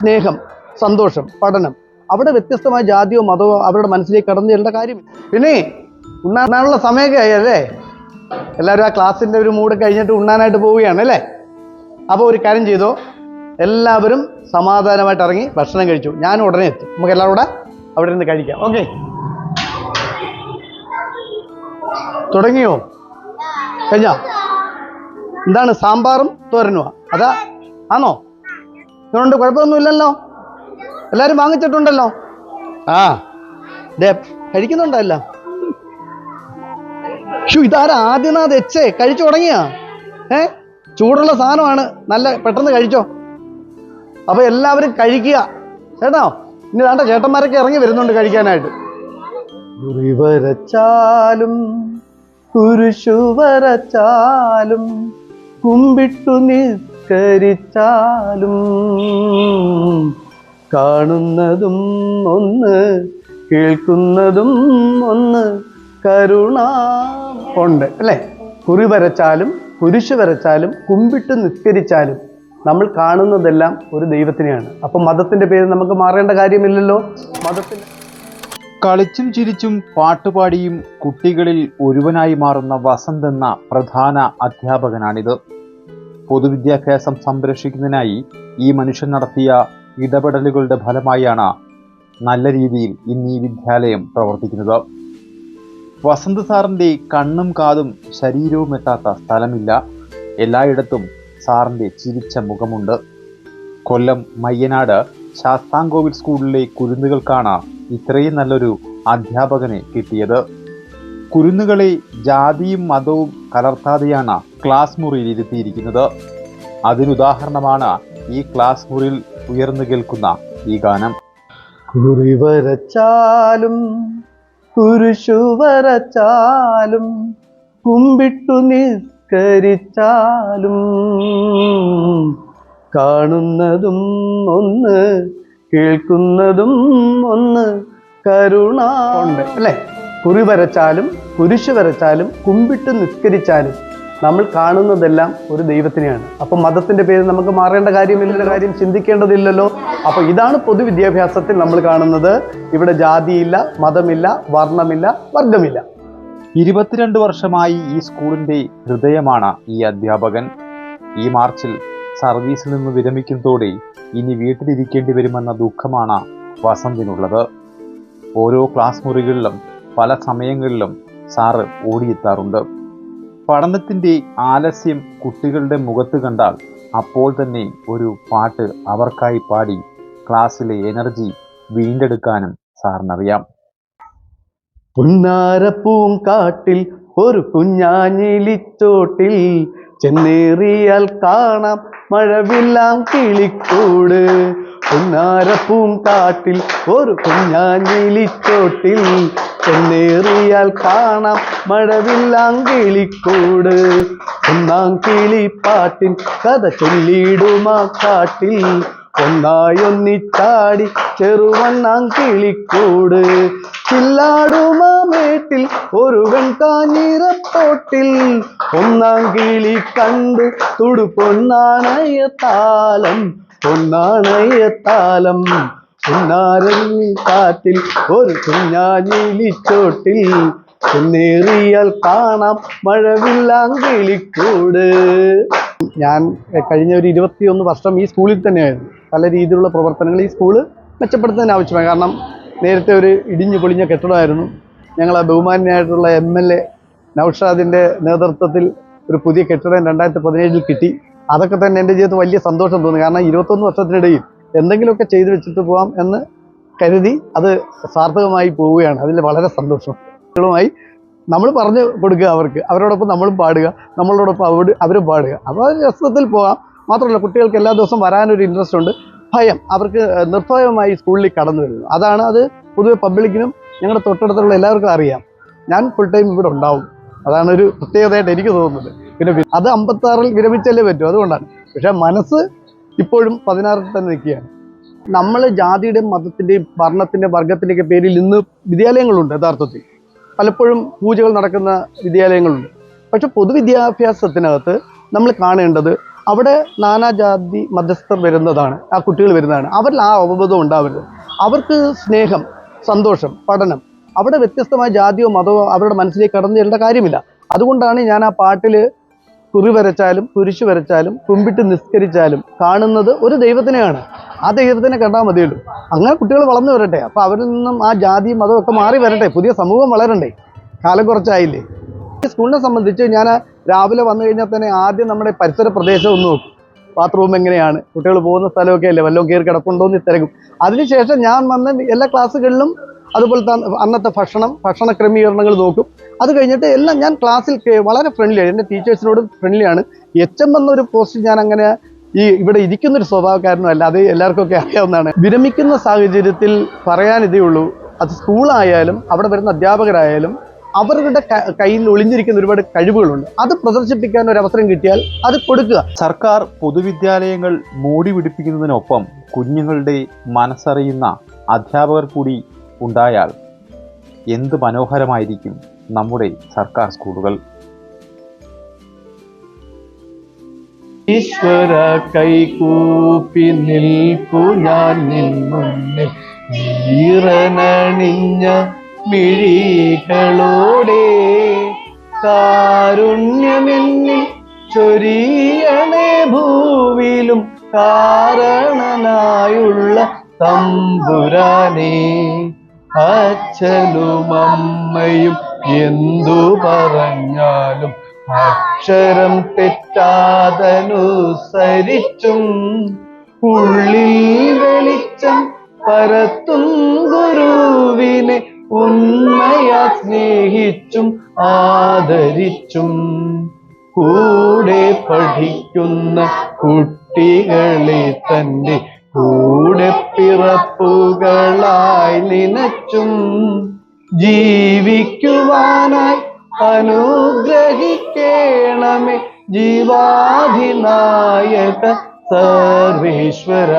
സ്നേഹം സന്തോഷം പഠനം. അവിടെ വ്യത്യസ്തമായ ജാതിയോ മതമോ അവരുടെ മനസ്സിലേക്ക് കടന്നു ചെല്ലേണ്ട കാര്യമില്ല. പിന്നെ ഉണ്ണാനുള്ള സമയമൊക്കെ ആയി അല്ലേ? എല്ലാവരും ആ ക്ലാസ്സിന്റെ ഒരു മൂഡ് കഴിഞ്ഞിട്ട് ഉണ്ണാനായിട്ട് പോവുകയാണ് അല്ലേ? അപ്പോൾ ഒരു കാര്യം ചെയ്തോ? എല്ലാവരും സമാധാനമായിട്ട് ഇറങ്ങി ഭക്ഷണം കഴിച്ചു. ഞാൻ ഉടനെ എത്തും. നമുക്ക് എല്ലാവരും കൂടെ അവിടെ നിന്ന് കഴിക്കാം. ഓക്കെ തുടങ്ങിയോ? കഴിഞ്ഞോ? എന്താണ് സാമ്പാറും തോരനുമാ അതാ ആണോ? ഇതുകൊണ്ട് കുഴപ്പമൊന്നുമില്ലല്ലോ. എല്ലാവരും വാങ്ങിച്ചിട്ടുണ്ടല്ലോ. ആ ദേ കഴിക്കുന്നുണ്ടല്ല. ഷു ഇതാരാ? ആദ്യനാഥ് എച്ചേ കഴിച്ചു തുടങ്ങിയാ? ഏ ചൂടുള്ള സാധനമാണ്. നല്ല പെട്ടെന്ന് കഴിച്ചോ. അപ്പൊ എല്ലാവരും കഴിക്കുക. കേട്ടോ? ഇനി വേണ്ട ചേട്ടന്മാരൊക്കെ ഇറങ്ങി വരുന്നുണ്ട് കഴിക്കാനായിട്ട്. കുറി വരച്ചാലും കുരിശു വരച്ചാലും കുമ്പിട്ടു നിസ്കരിച്ചാലും കാണുന്നതും ഒന്ന് കേൾക്കുന്നതും ഒന്ന് കരുണ ഉണ്ട് അല്ലേ? കുറി വരച്ചാലും കുരിശ് വരച്ചാലും കുമ്പിട്ട് നിസ്കരിച്ചാലും നമ്മൾ കാണുന്നതെല്ലാം ഒരു ദൈവത്തിനെയാണ്. അപ്പൊ മതത്തിന്റെ പേര് നമുക്ക് മാറേണ്ട കാര്യമില്ലല്ലോ? മതത്തിന്റെ കളിച്ചും ചിരിച്ചും പാട്ടുപാടിയും കുട്ടികളിൽ ഒരുവനായി മാറുന്ന വസന്ത് എന്ന പ്രധാന അധ്യാപകനാണിത്. പൊതുവിദ്യാഭ്യാസം സംരക്ഷിക്കുന്നതിനായി ഈ മനുഷ്യൻ നടത്തിയ ഇടപെടലുകളുടെ ഫലമായാണ് നല്ല രീതിയിൽ ഇന്ന് ഈ വിദ്യാലയം പ്രവർത്തിക്കുന്നത്. വസന്ത് സാറിന്റെ കണ്ണും കാതും ശരീരവും എത്താത്ത സ്ഥലമില്ല. എല്ലായിടത്തും സാറിന്റെ ചിരിച്ച മുഖമുണ്ട്. കൊല്ലം മയ്യനാട് ശാസ്താംകോവിൽ സ്കൂളിലെ കുരുന്നുകൾക്കാണ് ഇത്രയും നല്ലൊരു അധ്യാപകനെ കിട്ടിയത്. കുരുന്നുകളെ ജാതിയും മതവും കലർത്താതെയാണ് ക്ലാസ് മുറിയിൽ ഇരുത്തിയിരിക്കുന്നത്. അതിനുദാഹരണമാണ് ഈ ക്ലാസ് മുറിയിൽ ഉയർന്നു കേൾക്കുന്ന ഈ ഗാനം. കുറി വരച്ചാലും കുരിശു വരച്ചാലും കുമ്പിട്ടു നിസ്കരിച്ചാലും കാണുന്നതും ഒന്ന് കേൾക്കുന്നതും ഒന്ന് കരുണ ഉണ്ട് അല്ലേ? കുറി വരച്ചാലും കുരിശ് വരച്ചാലും കുമ്പിട്ട് നിസ്കരിച്ചാലും നമ്മൾ കാണുന്നതെല്ലാം ഒരു ദൈവത്തിനെയാണ്. അപ്പൊ മതത്തിന്റെ പേര് നമുക്ക് മാറേണ്ട കാര്യമില്ല കാര്യം ചിന്തിക്കേണ്ടതില്ലല്ലോ. അപ്പൊ ഇതാണ് പൊതുവിദ്യാഭ്യാസത്തിൽ നമ്മൾ കാണുന്നത്. ഇവിടെ ജാതിയില്ല മതമില്ല വർണമില്ല വർഗമില്ല. ഇരുപത്തിരണ്ട് വർഷമായി ഈ സ്കൂളിന്റെ ഹൃദയമാണ് ഈ അധ്യാപകൻ. ഈ മാർച്ചിൽ സർവീസിൽ നിന്ന് വിരമിക്കുന്നതോടെ ഇനി വീട്ടിലിരിക്കേണ്ടി വരുമെന്ന ദുഃഖമാണ് വസന്തിനുള്ളത്. ഓരോ ക്ലാസ് മുറികളിലും പല സമയങ്ങളിലും സാറ് ഓടിയെത്താറുണ്ട്. പഠനത്തിന്റെ ആലസ്യം കുട്ടികളുടെ മുഖത്ത് കണ്ടാൽ അപ്പോൾ തന്നെ ഒരു പാട്ട് അവർക്കായി പാടി ക്ലാസ്സിലെ എനർജി വീണ്ടെടുക്കാനും സാറിനറിയാം. പുന്നാരപ്പൂങ്കാട്ടിൽ ഒരു കുഞ്ഞാഞ്ഞിലിച്ചോട്ടിൽ ചെന്നേറിയാൽ കാണാം മഴവില്ലാം കിളിക്കൂട്. പുന്നാരപ്പൂങ്കാട്ടിൽ ഒരു കുഞ്ഞാഞ്ഞിലിച്ചോട്ടിൽ ചെന്നേറിയാൽ കാണാം. മഴവില്ലാങ്കിളിക്കൂട് ഒന്നാം കിളിപ്പാട്ടിൻ കഥ ചൊല്ലിടുമാ കാട്ടിൽ. ഒന്നായൊന്നിച്ചാടി ചെറുവണ്ണാം കിളിക്കൂട്. ചില്ലാടുമാ ഒരു ഒരുവൻ കാഞ്ഞിരത്തോട്ടിൽ ഒന്നാം കിളി കണ്ട് തുടുപ്പൊന്നാണയ താലം പൊന്നാണയ താലം പുന്നാരങ്ങി കാറ്റിൽ ഒരു കുഞ്ഞാഞ്ഞിലിച്ചോട്ടിൽ ചെന്നേറിയാൽ കാണാം മഴവില്ലാങ്കിളിക്കൂട് ഞാൻ കഴിഞ്ഞ ഒരു ഇരുപത്തിയൊന്ന് വർഷം ഈ സ്കൂളിൽ തന്നെയായിരുന്നു. പല രീതിയിലുള്ള പ്രവർത്തനങ്ങൾ ഈ സ്കൂൾ മെച്ചപ്പെടുത്തുന്നതിന് ആവശ്യമാണ് കാരണം നേരത്തെ ഒരു ഇടിഞ്ഞു പൊളിഞ്ഞ കെട്ടിടമായിരുന്നു. ഞങ്ങൾ ബഹുമാന്യനായിട്ടുള്ള എം എൽ എ നൌഷാദിന്റെ നേതൃത്വത്തിൽ ഒരു പുതിയ കെട്ടിടം രണ്ടായിരത്തി പതിനേഴിൽ കിട്ടി. അതൊക്കെ തന്നെ എന്റെ ജീവിതത്തിൽ വലിയ സന്തോഷം തോന്നി. കാരണം ഇരുപത്തൊന്ന് വർഷത്തിനിടയിൽ എന്തെങ്കിലുമൊക്കെ ചെയ്തു വെച്ചിട്ട് പോവാം എന്ന് കരുതി അത് സാർത്ഥകമായി പോവുകയാണ്. അതിൽ വളരെ സന്തോഷം. മായി നമ്മൾ പറഞ്ഞു കൊടുക്കുക അവർക്ക്. അവരോടൊപ്പം നമ്മളും പാടുക. നമ്മളോടൊപ്പം അവർ അവരും പാടുക. അപ്പോൾ രസത്തിൽ പോകാം മാത്രമല്ല കുട്ടികൾക്ക് എല്ലാ ദിവസവും വരാനൊരു ഇൻട്രസ്റ്റ് ഉണ്ട്. ഭയം. അവർക്ക് നിർഭയമായി സ്കൂളിൽ കടന്നു വരുന്നു. അതാണ് അത് പൊതുവെ പബ്ലിക്കിനും ഞങ്ങളുടെ തൊട്ടടുത്തുള്ള എല്ലാവർക്കും അറിയാം. ഞാൻ ഫുൾ ടൈം ഇവിടെ ഉണ്ടാവും. അതാണ് ഒരു പ്രത്യേകതയായിട്ട് എനിക്ക് തോന്നുന്നത്. പിന്നെ അത് അമ്പത്താറിൽ വിരമിച്ചല്ലേ പറ്റൂ. അതുകൊണ്ടാണ്. പക്ഷേ മനസ്സ് ഇപ്പോഴും പതിനാറിൽ തന്നെ നിൽക്കുകയാണ്. നമ്മൾ ജാതിയുടെയും മതത്തിന്റെയും ഭരണത്തിന്റെ വർഗത്തിന്റെയൊക്കെ പേരിൽ ഇന്ന് വിദ്യാലയങ്ങളുണ്ട് യഥാർത്ഥത്തിൽ. പലപ്പോഴും പൂജകൾ നടക്കുന്ന വിദ്യാലയങ്ങളുണ്ട്. പക്ഷെ പൊതുവിദ്യാഭ്യാസത്തിനകത്ത് നമ്മൾ കാണേണ്ടത് അവിടെ നാനാജാതി മതസ്ഥർ വരുന്നതാണ് ആ കുട്ടികൾ വരുന്നതാണ്. അവരിൽ ആ അവബോധം ഉണ്ടാവരുത്. അവർക്ക് സ്നേഹം സന്തോഷം പഠനം അവിടെ വ്യത്യസ്തമായ ജാതിയോ മതമോ അവരുടെ മനസ്സിലേക്ക് കടന്നു ചെല്ലേണ്ട കാര്യമില്ല. അതുകൊണ്ടാണ് ഞാൻ ആ പാട്ടിൽ കുറി വരച്ചാലും കുരിശു വരച്ചാലും കുമ്പിട്ട് നിസ്കരിച്ചാലും കാണുന്നത് ഒരു ദൈവത്തിനെയാണ്. ആ ദൈവത്തിനെ കണ്ടാൽ മതിയുള്ളൂ. അങ്ങനെ കുട്ടികൾ വളർന്നു വരട്ടെ. അപ്പോൾ അവരിൽ നിന്നും ആ ജാതി മതം ഒക്കെ മാറി വരട്ടെ. പുതിയ സമൂഹം വളരണ്ടേ. കാലം കുറച്ചായില്ലേ. സ്കൂളിനെ സംബന്ധിച്ച് ഞാൻ രാവിലെ വന്നു കഴിഞ്ഞാൽ തന്നെ ആദ്യം നമ്മുടെ പരിസര പ്രദേശം ഒന്ന് നോക്കും. ബാത്റൂം എങ്ങനെയാണ്? കുട്ടികൾ പോകുന്ന സ്ഥലമൊക്കെ അല്ലേ? വല്ലതും കയറി കിടപ്പുണ്ടോ എന്ന് തിരക്കും. അതിനുശേഷം ഞാൻ വന്ന് എല്ലാ ക്ലാസ്സുകളിലും അതുപോലെ തന്നെ അന്നത്തെ ഭക്ഷണം ഭക്ഷണ ക്രമീകരണങ്ങൾ നോക്കും. അത് കഴിഞ്ഞിട്ട് എല്ലാം ഞാൻ ക്ലാസ്സിൽ വളരെ ഫ്രണ്ട്ലിയാണ് എന്റെ ടീച്ചേഴ്സിനോട് ഫ്രണ്ട്ലിയാണ് എച്ച് എം എന്നൊരു പോസ്റ്റ് ഞാൻ അങ്ങനെ ഈ ഇവിടെ ഇരിക്കുന്നൊരു സ്വഭാവക്കാരനല്ല അത് എല്ലാവർക്കൊക്കെ അറിയാവുന്നതാണ്. വിരമിക്കുന്ന സാഹചര്യത്തിൽ പറയാൻ ഉള്ളൂ. അത് സ്കൂളായാലും അവിടെ വരുന്ന അധ്യാപകരായാലും അവരുടെ കയ്യിൽ ഒളിഞ്ഞിരിക്കുന്ന ഒരുപാട് കഴിവുകളുണ്ട്. അത് പ്രദർശിപ്പിക്കാൻ ഒരു അവസരം കിട്ടിയാൽ അത് കൊടുക്കുക. സർക്കാർ പൊതുവിദ്യാലയങ്ങൾ മൂടി പിടിപ്പിക്കുന്നതിനൊപ്പം കുഞ്ഞുങ്ങളുടെ മനസ്സറിയുന്ന അധ്യാപകർ കൂടി ഉണ്ടായാൽ എന്ത് മനോഹരമായിരിക്കും നമ്മുടെ സർക്കാർ സ്കൂളുകൾ? ഈശ്വര കൈകൂപ്പി നിൽപ്പു ഞാൻ നിന്നുന്നിൽ മിഴികളോടെ കാരുണ്യമെന്നിൽ ചൊരിയണേ ഭൂവിലും കാരണനായുള്ള തമ്പുരാനേ. അച്ഛനും അമ്മയും എന്തു പറഞ്ഞാലും അക്ഷരം തെറ്റാതനുസരിച്ചും ഉള്ളിൽ വെളിച്ചം പരത്തും ഗുരുവിനെ ഉമ്മയ സ്നേഹിച്ചും ആദരിച്ചും. കൂടെ പഠിക്കുന്ന കുട്ടികളെ തന്റെ കൂടെ പിറപ്പുകളായി നനച്ചും ജീവിക്കുവാനായി അനുഗ്രഹിക്കണമേ ജീവാധിനായക സർവേശ്വര.